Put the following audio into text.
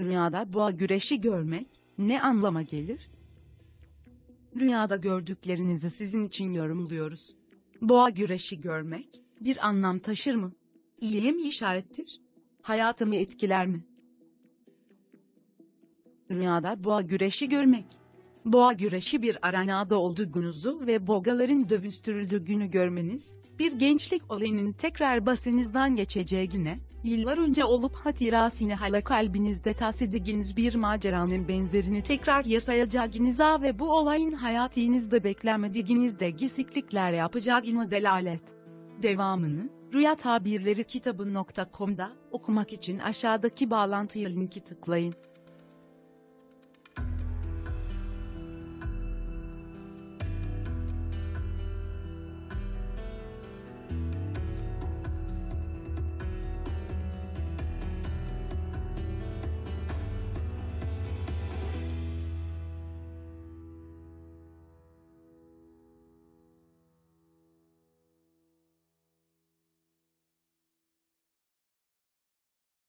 Rüyada boğa güreşi görmek ne anlama gelir? Rüyada gördüklerinizi sizin için yorumluyoruz. Boğa güreşi görmek bir anlam taşır mı? İyiye mi işarettir? Hayatımı etkiler mi? Rüyada boğa güreşi görmek. Boğa güreşi bir arenada olduğunuzu ve boğaların dövüştürüldüğü günü görmeniz, bir gençlik olayının tekrar basınızdan geçeceğine, yıllar önce olup hatırasını hala kalbinizde taşıdığınız bir maceranın benzerini tekrar yaşayacağınıza ve bu olayın hayatınızda beklemediğinizde gizlikler yapacağına delalet. Devamını, Rüya Tabirleri kitabı.com'da okumak için aşağıdaki bağlantıya linki tıklayın.